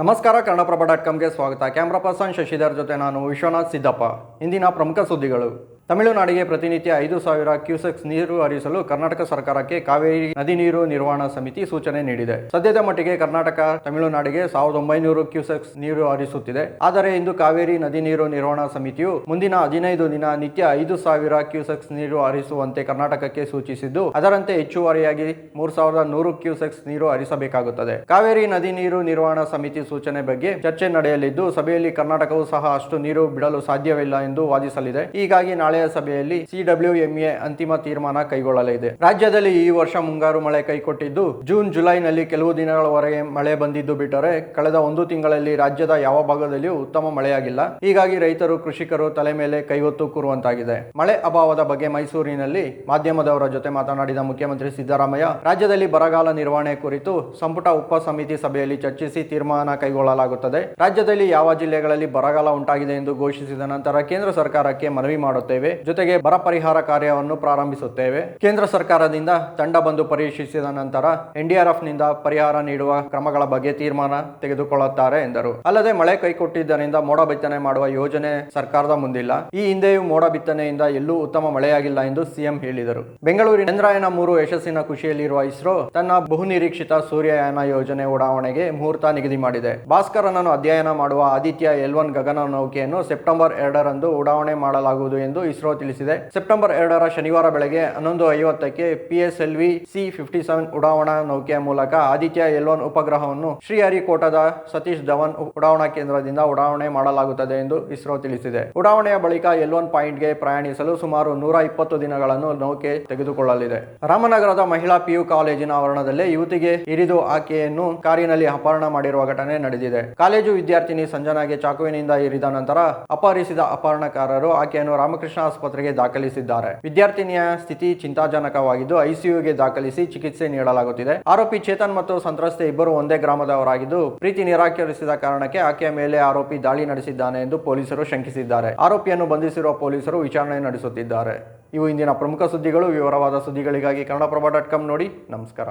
ನಮಸ್ಕಾರ, ಕನ್ನಡಪ್ರಭ ಡಾಟ್ ಕಾಮ್ಗೆ ಸ್ವಾಗತ. Camera person Shashidhar ಜೊತೆ ನಾನು ವಿಶ್ವನಾಥ್ ಸಿದ್ದಪ್ಪ. ಇಂದಿನ ಪ್ರಮುಖ ಸುದ್ದಿಗಳು. ತಮಿಳುನಾಡಿಗೆ ಪ್ರತಿನಿತ್ಯ ಐದು ಸಾವಿರ ಕ್ಯೂಸೆಕ್ಸ್ ನೀರು ಹರಿಸಲು ಕರ್ನಾಟಕ ಸರ್ಕಾರಕ್ಕೆ ಕಾವೇರಿ ನದಿ ನೀರು ನಿರ್ವಹಣಾ ಸಮಿತಿ ಸೂಚನೆ ನೀಡಿದೆ. ಸದ್ಯದ ಮಟ್ಟಿಗೆ ಕರ್ನಾಟಕ ತಮಿಳುನಾಡಿಗೆ ಸಾವಿರದ ಒಂಬೈನೂರು ಕ್ಯೂಸೆಕ್ಸ್ ನೀರು ಹರಿಸುತ್ತಿದೆ. ಆದರೆ ಇಂದು ಕಾವೇರಿ ನದಿ ನೀರು ನಿರ್ವಹಣಾ ಸಮಿತಿಯು ಮುಂದಿನ ಹದಿನೈದು ದಿನ ನಿತ್ಯ ಐದು ಸಾವಿರ ಕ್ಯೂಸೆಕ್ಸ್ ನೀರು ಹರಿಸುವಂತೆ ಕರ್ನಾಟಕಕ್ಕೆ ಸೂಚಿಸಿದ್ದು, ಅದರಂತೆ ಹೆಚ್ಚುವರಿಯಾಗಿ ಮೂರ್ ಸಾವಿರದ ನೂರು ಕ್ಯೂಸೆಕ್ಸ್ ನೀರು ಹರಿಸಬೇಕಾಗುತ್ತದೆ. ಕಾವೇರಿ ನದಿ ನೀರು ನಿರ್ವಹಣಾ ಸಮಿತಿ ಸೂಚನೆ ಬಗ್ಗೆ ಚರ್ಚೆ ನಡೆಯಲಿದ್ದು, ಸಭೆಯಲ್ಲಿ ಕರ್ನಾಟಕವು ಸಹ ಅಷ್ಟು ನೀರು ಬಿಡಲು ಸಾಧ್ಯವಿಲ್ಲ ಎಂದು ವಾದಿಸಲಿದೆ. ಹೀಗಾಗಿ ನಾಳೆಯ ಸಭೆಯಲ್ಲಿ ಸಿಡಬ್ಲ್ಯೂಎಂಎ ಅಂತಿಮ ತೀರ್ಮಾನ ಕೈಗೊಳ್ಳಲಿದೆ. ರಾಜ್ಯದಲ್ಲಿ ಈ ವರ್ಷ ಮುಂಗಾರು ಮಳೆ ಕೈಕೊಟ್ಟಿದ್ದು, ಜೂನ್, ಜುಲೈನಲ್ಲಿ ಕೆಲವು ದಿನಗಳವರೆಗೆ ಮಳೆ ಬಂದಿದ್ದು ಬಿಟ್ಟರೆ ಕಳೆದ ಒಂದು ತಿಂಗಳಲ್ಲಿ ರಾಜ್ಯದ ಯಾವ ಭಾಗದಲ್ಲಿಯೂ ಉತ್ತಮ ಮಳೆಯಾಗಿಲ್ಲ. ಹೀಗಾಗಿ ರೈತರು, ಕೃಷಿಕರು ತಲೆ ಮೇಲೆ ಕೈಗೊತ್ತು ಕೂರುವಂತಾಗಿದೆ. ಮಳೆ ಅಭಾವದ ಬಗ್ಗೆ ಮೈಸೂರಿನಲ್ಲಿ ಮಾಧ್ಯಮದವರ ಜೊತೆ ಮಾತನಾಡಿದ ಮುಖ್ಯಮಂತ್ರಿ ಸಿದ್ದರಾಮಯ್ಯ, ರಾಜ್ಯದಲ್ಲಿ ಬರಗಾಲ ನಿರ್ವಹಣೆ ಕುರಿತು ಸಂಪುಟ ಉಪ ಸಮಿತಿ ಸಭೆಯಲ್ಲಿ ಚರ್ಚಿಸಿ ತೀರ್ಮಾನ ಕೈಗೊಳ್ಳಲಾಗುತ್ತದೆ. ರಾಜ್ಯದಲ್ಲಿ ಯಾವ ಜಿಲ್ಲೆಗಳಲ್ಲಿ ಬರಗಾಲ ಉಂಟಾಗಿದೆ ಎಂದು ಘೋಷಿಸಿದ ನಂತರ ಕೇಂದ್ರ ಸರ್ಕಾರಕ್ಕೆ ಮನವಿ ಮಾಡುತ್ತೇವೆ. ಜೊತೆಗೆ ಬರ ಪರಿಹಾರ ಕಾರ್ಯವನ್ನು ಪ್ರಾರಂಭಿಸುತ್ತೇವೆ. ಕೇಂದ್ರ ಸರ್ಕಾರದಿಂದ ತಂಡ ಬಂದು ಪರಿಶೀಲಿಸಿದ ನಂತರ ಎನ್ಡಿಆರ್ಎಫ್ನಿಂದ ಪರಿಹಾರ ನೀಡುವ ಕ್ರಮಗಳ ಬಗ್ಗೆ ತೀರ್ಮಾನ ತೆಗೆದುಕೊಳ್ಳುತ್ತಾರೆ ಎಂದರು. ಅಲ್ಲದೆ ಮಳೆ ಕೈಕೊಟ್ಟಿದ್ದರಿಂದ ಮೋಡ ಬಿತ್ತನೆ ಮಾಡುವ ಯೋಜನೆ ಸರ್ಕಾರದ ಮುಂದಿಲ್ಲ. ಈ ಹಿಂದೆಯೂ ಮೋಡ ಬಿತ್ತನೆಯಿಂದ ಎಲ್ಲೂ ಉತ್ತಮ ಮಳೆಯಾಗಿಲ್ಲ ಎಂದು ಸಿಎಂ ಹೇಳಿದರು. ಬೆಂಗಳೂರಿನ ಚಂದ್ರಯಾನ ಮೂರು ಯಶಸ್ಸಿನ ಖುಷಿಯಲ್ಲಿರುವ ಇಸ್ರೋ ತನ್ನ ಬಹುನಿರೀಕ್ಷಿತ ಸೂರ್ಯಯಾನ ಯೋಜನೆ ಉಡಾವಣೆಗೆ ಮುಹೂರ್ತ ನಿಗದಿ ಮಾಡಿದೆ. ಭಾಸ್ಕರನನ್ನು ಅಧ್ಯಯನ ಮಾಡುವ ಆದಿತ್ಯ ಎಲ್ ಒನ್ ಗಗನ ನೌಕೆಯನ್ನು ಸೆಪ್ಟೆಂಬರ್ ಎರಡರಂದು ಉಡಾವಣೆ ಮಾಡಲಾಗುವುದು ಎಂದು ಇಸ್ರೋ ತಿಳಿಸಿದೆ. ಸೆಪ್ಟೆಂಬರ್ ಎರಡರ ಶನಿವಾರ ಬೆಳಗ್ಗೆ ಹನ್ನೊಂದು ಐವತ್ತಕ್ಕೆ ಪಿಎಸ್ಎಲ್ವಿ ಸಿ ಫಿಫ್ಟಿ ಸೆವೆನ್ ಉಡಾವಣಾ ನೌಕೆಯ ಮೂಲಕ ಆದಿತ್ಯ ಎಲ್ ಒನ್ ಉಪಗ್ರಹವನ್ನು ಶ್ರೀಹರಿಕೋಟದ ಸತೀಶ್ ಧವನ್ ಉಡಾವಣಾ ಕೇಂದ್ರದಿಂದ ಉಡಾವಣೆ ಮಾಡಲಾಗುತ್ತದೆ ಎಂದು ಇಸ್ರೋ ತಿಳಿಸಿದೆ. ಉಡಾವಣೆಯ ಬಳಿಕ ಎಲ್ ಒನ್ ಪಾಯಿಂಟ್ಗೆ ಪ್ರಯಾಣಿಸಲು ಸುಮಾರು ನೂರ ಇಪ್ಪತ್ತು ದಿನಗಳನ್ನು ನೌಕೆ ತೆಗೆದುಕೊಳ್ಳಲಿದೆ. ರಾಮನಗರದ ಮಹಿಳಾ ಪಿಯು ಕಾಲೇಜಿನ ಆವರಣದಲ್ಲಿ ಯುವತಿಗೆ ಇರಿದು ಆಕೆಯನ್ನು ಕಾರಿನಲ್ಲಿ ಅಪಹರಣ ಮಾಡಿರುವ ಘಟನೆ ನಡೆದಿದೆ. ಕಾಲೇಜು ವಿದ್ಯಾರ್ಥಿನಿ ಸಂಜನಾಗೆ ಚಾಕುವಿನಿಂದ ಇರಿದ ನಂತರ ಅಪಹರಿಸಿದ ಅಪಹರಣಕಾರರು ಆಕೆಯನ್ನು ರಾಮಕೃಷ್ಣ ಆಸ್ಪತ್ರೆಗೆ ದಾಖಲಿಸಿದ್ದಾರೆ. ವಿದ್ಯಾರ್ಥಿನಿಯ ಸ್ಥಿತಿ ಚಿಂತಾಜನಕವಾಗಿದ್ದು, ಐಸಿಯುಗೆ ದಾಖಲಿಸಿ ಚಿಕಿತ್ಸೆ ನೀಡಲಾಗುತ್ತಿದೆ. ಆರೋಪಿ ಚೇತನ್ ಮತ್ತು ಸಂತ್ರಸ್ತೆ ಇಬ್ಬರು ಒಂದೇ ಗ್ರಾಮದವರಾಗಿದ್ದು, ಪ್ರೀತಿ ನಿರಾಕರಿಸಿದ ಕಾರಣಕ್ಕೆ ಆಕೆಯ ಮೇಲೆ ಆರೋಪಿ ದಾಳಿ ನಡೆಸಿದ್ದಾನೆ ಎಂದು ಪೊಲೀಸರು ಶಂಕಿಸಿದ್ದಾರೆ. ಆರೋಪಿಯನ್ನು ಬಂಧಿಸಿರುವ ಪೊಲೀಸರು ವಿಚಾರಣೆ ನಡೆಸುತ್ತಿದ್ದಾರೆ. ಇವು ಇಂದಿನ ಪ್ರಮುಖ ಸುದ್ದಿಗಳು. ವಿವರವಾದ ಸುದ್ದಿಗಳಿಗಾಗಿ ಕನ್ನಡಪ್ರಭ ಡಾಟ್ ಕಾಮ್ ನೋಡಿ. ನಮಸ್ಕಾರ.